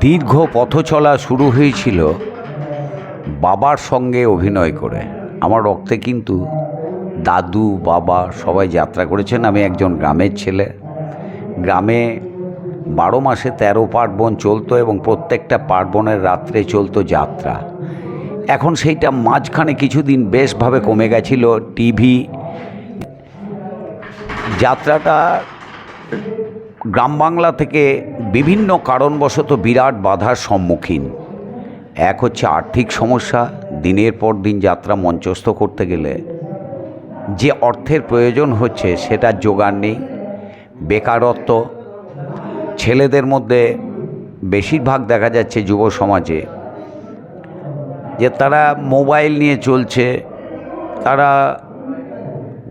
দীর্ঘ পথ চলা শুরু হয়েছিল বাবার সঙ্গে অভিনয় করে। আমার রক্তে কিন্তু দাদু, বাবা সবাই যাত্রা করেছেন। আমি একজন গ্রামের ছেলে। গ্রামে বারো মাসে তেরো পার্বণ চলতো এবং প্রত্যেকটা পার্বণের রাত্রে চলতো যাত্রা। এখন সেইটা মাঝখানে কিছুদিন বেশভাবে কমে গেছিল টিভি। যাত্রাটা গ্রাম বাংলা থেকে বিভিন্ন কারণবশত বিরাট বাধার সম্মুখীন। এক হচ্ছে আর্থিক সমস্যা, দিনের পর দিন যাত্রা মঞ্চস্থ করতে গেলে। যে অর্থের প্রয়োজন হচ্ছে সেটার জোগাড় নেই, বেকারত্ব, ছেলেদের মধ্যে বেশিরভাগ দেখা যাচ্ছে যুব সমাজে যে তারা মোবাইল নিয়ে চলছে, তারা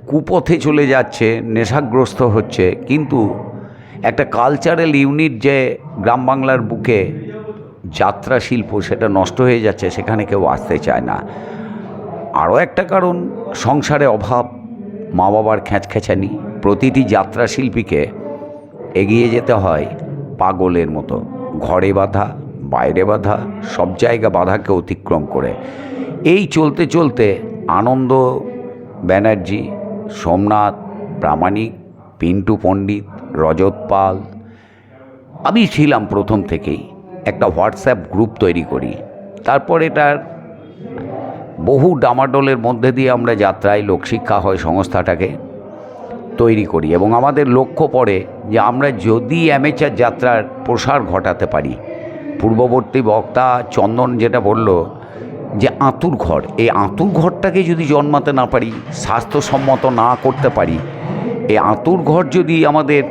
কুপথে চলে যাচ্ছে, নেশাগ্রস্ত হচ্ছে। কিন্তু একটা কালচারাল ইউনিট যে গ্রাম বাংলার বুকে যাত্রা শিল্প সেটা নষ্ট হয়ে যাচ্ছে, সেখানে কেউ আসতে চায় না। আরও একটা কারণ, সংসারে অভাব মা বাবার খ্যাঁচখ্যাঁচানি প্রতিটি যাত্রা শিল্পীকে এগিয়ে যেতে হয় পাগলের মতো। ঘরে বাধা, বাইরে বাধা, সব জায়গা বাধাকে অতিক্রম করে। এই চলতে চলতে আনন্দ, ব্যানার্জি, সোমনাথ, প্রামাণিক, পিন্টু পণ্ডিত রজত পাল। আমি ছিলাম প্রথম থেকেই একটা হোয়াটসঅ্যাপ গ্রুপ তৈরি করি। তারপর এটার বহু ডামাডোলের মধ্যে দিয়ে আমরা যাত্রায় লোকশিক্ষা হয় সংস্থাটাকে তৈরি করি এবং আমাদের লক্ষ্য পড়ে যে আমরা যদি অ্যামেচার যাত্রার প্রসার ঘটাতে পারি, পূর্ববর্তী বক্তা চন্দন যেটা বলল যে আঁতুর ঘর, এই আঁতুর ঘরটাকে যদি জন্মাতে না পারি, স্বাস্থ্যসম্মত না করতে পারি এই আঁতুর ঘর যদি আমাদের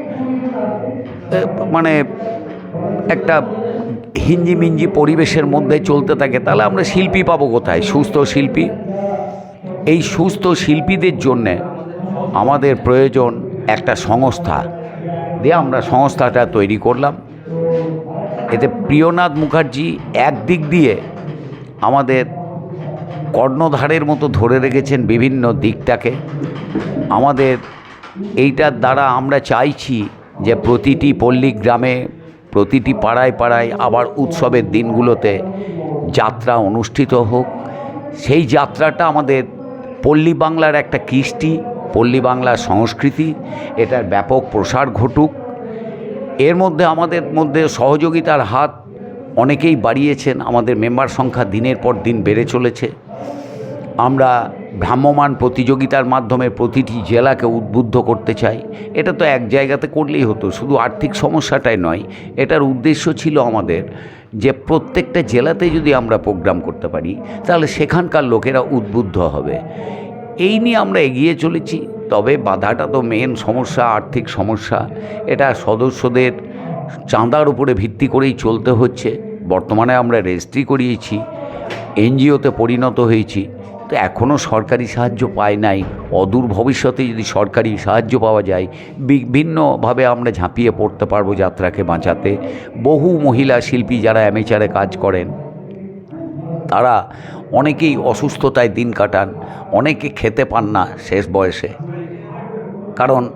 মানে একটা হিঞ্জি মিঞ্জি পরিবেশের মধ্যে চলতে থাকে, তাহলে আমরা শিল্পী পাবো কোথায়? সুস্থ শিল্পী? এই সুস্থ শিল্পীদের জন্যে আমাদের প্রয়োজন একটা সংস্থা। দিয়ে আমরা সংস্থাটা তৈরি করলাম। এতে প্রিয়নাথ মুখার্জি একদিক দিয়ে আমাদের কর্ণধারের মতো ধরে রেখেছেন বিভিন্ন দিকটাকে। আমাদের এইটার দ্বারা আমরা চাইছি যে প্রতিটি পল্লী গ্রামে প্রতিটি পাড়ায় পাড়ায় আবার উৎসবের দিনগুলোতে যাত্রা অনুষ্ঠিত হোক। সেই যাত্রাটা আমাদের পল্লী বাংলার একটা কৃষ্টি, পল্লী বাংলার সংস্কৃতি, এটার ব্যাপক প্রসার ঘটুক। এর মধ্যে আমাদের মধ্যে সহযোগিতার হাত অনেকেই বাড়িয়েছেন। আমাদের মেম্বার সংখ্যা দিনের পর দিন বেড়ে চলেছে। আমরা ভ্রাম্যমাণ প্রতিযোগিতার মাধ্যমে প্রতিটি জেলাকে উদ্বুদ্ধ করতে চাই। এটা তো এক জায়গাতে করলেই হতো, শুধু আর্থিক সমস্যাটাই নয়, এটার উদ্দেশ্য ছিল আমাদের যে প্রত্যেকটা জেলাতে যদি আমরা প্রোগ্রাম করতে পারি, তাহলে সেখানকার লোকেরা উদ্বুদ্ধ হবে। এই নিয়ে আমরা এগিয়ে চলেছি, তবে বাধাটা তো মেন সমস্যা, আর্থিক সমস্যা। এটা সদস্যদের চাঁদার উপরে ভিত্তি করেই চলতে হচ্ছে। বর্তমানে আমরা রেজিস্ট্রি করিয়েছি, এনজিওতে পরিণত হয়েছি। তো এখনও সরকারি সাহায্য পায় নাই। অদূর ভবিষ্যতে যদি সরকারি সাহায্য পাওয়া যায়, বিভিন্নভাবে আমরা ঝাঁপিয়ে পড়তে পারব যাত্রাকে বাঁচাতে। বহু মহিলা শিল্পী যারা অ্যামেচারে কাজ করেন, তারা অনেকেই অসুস্থতায় দিন কাটান, অনেকে খেতে পান না শেষ বয়সে। কারণ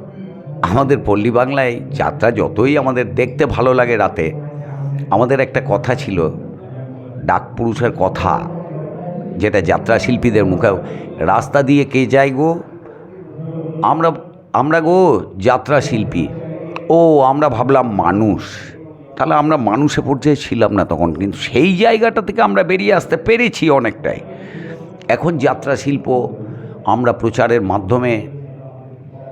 আমাদের পল্লী বাংলায় যাত্রা যতই আমাদের দেখতে ভালো লাগে রাতে, আমাদের একটা কথা ছিল, ডাক পুরুষের কথা। যেটা যাত্রা শিল্পীদের মুখে রাস্তা দিয়ে কে যায় গো? আমরা আমরা গো যাত্রা শিল্পী ও, আমরা ভাবলাম মানুষ। তাহলে আমরা মানুষে পর্যায়ে ছিলাম না তখন, কিন্তু সেই জায়গাটা থেকে আমরা বেরিয়ে আসতে পেরেছি অনেকটাই। এখন যাত্রা শিল্প আমরা প্রচারের মাধ্যমে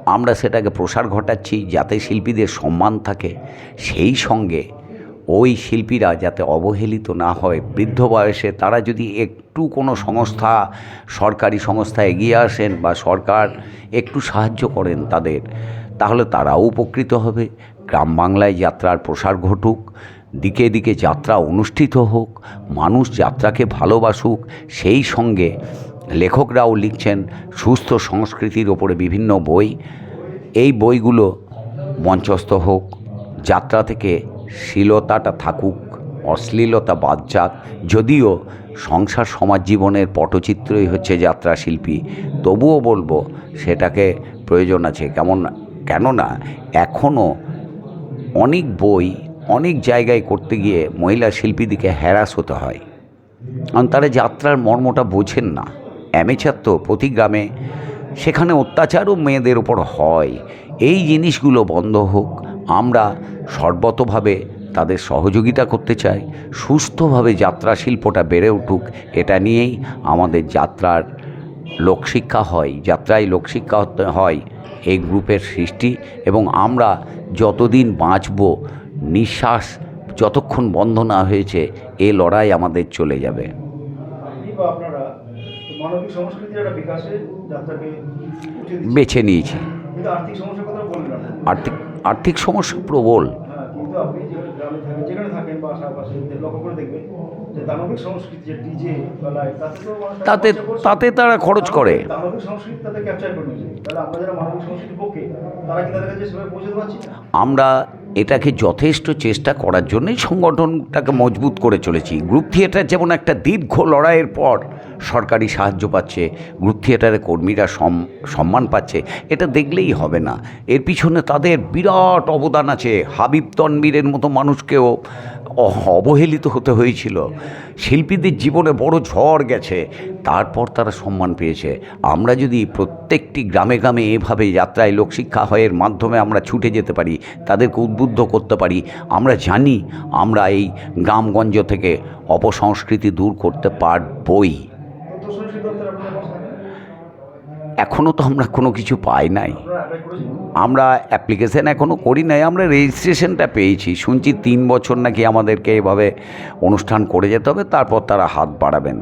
আমরা সেটাকে প্রসার ঘটাচ্ছি যাতে শিল্পীদের সম্মান থাকে। সেই সঙ্গে ওই শিল্পীরা যাতে অবহেলিত না হয়, বৃদ্ধ বয়সে তারা যদি একটু কোনো সংস্থা, সরকারি সংস্থা এগিয়ে আসেন বা সরকার একটু সাহায্য করেন তাদের, তাহলে তারাও উপকৃত হবে। গ্রাম বাংলায় যাত্রার প্রসার ঘটুক, দিকে দিকে যাত্রা অনুষ্ঠিত হোক, মানুষ যাত্রাকে ভালোবাসুক, সেই সঙ্গে লেখকরাও লিখছেন সুস্থ সংস্কৃতির ওপরে বিভিন্ন বই। এই বইগুলো মঞ্চস্থ হোক, যাত্রা থেকে শ্লীলতাটা থাকুক, অশ্লীলতা বাদ যাক। যদিও সংসার সমাজ জীবনের পটচিত্রই হচ্ছে যাত্রা শিল্পী তবুও বলব সেটাকে প্রয়োজন আছে। কেমন, কেননা এখনও অনেক বই অনেক জায়গায় করতে গিয়ে মহিলা শিল্পীদিকে হ্যারাস হতে হয়। কারণ তারা যাত্রার মর্মটা বোঝেন না। অ্যামেচার তো প্রতি গ্রামে, সেখানে অত্যাচারও মেয়েদের ওপর হয়। এই জিনিসগুলো বন্ধ হোক। আমরা সর্বতভাবে তাদের সহযোগিতা করতে চাই সুস্থভাবে যাত্রা শিল্পটা বেড়ে উঠুক এটা নিয়েই আমাদের যাত্রার লোকশিক্ষা হয় যাত্রায় লোকশিক্ষা হয় এই গ্রুপের সৃষ্টি এবং আমরা যতদিন বাঁচব নিঃশ্বাস যতক্ষণ বন্ধ না হয়েছে এ লড়াই আমাদের চলে যাবে। বেছে নিয়েছি। আর্থিক আর্থিক সমস্যা প্রবল। হ্যাঁ তাতে তাতে তারা খরচ করে। আমরা এটাকে যথেষ্ট চেষ্টা করার জন্যই সংগঠনটাকে মজবুত করে চলেছি। গ্রুপ থিয়েটার যেমন একটা দীর্ঘ লড়াইয়ের পর সরকারি সাহায্য পাচ্ছে, গ্রুপ থিয়েটারের কর্মীরা সম- সম্মান পাচ্ছে, এটা দেখলেই হবে না। এর পিছনে তাদের বিরাট অবদান আছে। হাবিব তনবীরের মতো মানুষকেও অবহেলিত হতে হয়েছিল। শিল্পীদের জীবনে বড় ঝড় গেছে, তারপর তারা সম্মান পেয়েছে। আমরা যদি প্রত্যেকটি গ্রামে গ্রামে এভাবে যাত্রায় লোকশিক্ষা হয়ের মাধ্যমে আমরা ছুটে যেতে পারি, তাদেরকে উদ্বুদ্ধ করতে পারি, আমরা জানি আমরা এই গ্রামগঞ্জ থেকে অপসংস্কৃতি দূর করতে পারবই। এখনও তো আমরা কোনো কিছু পাই নাই। আমরা অ্যাপ্লিকেশান এখনও করি নাই, আমরা রেজিস্ট্রেশনটা পেয়েছি। শুনছি তিন বছর নাকি আমাদেরকে এভাবে অনুষ্ঠান করে যেতে হবে, তারপর তারা হাত বাড়াবেন।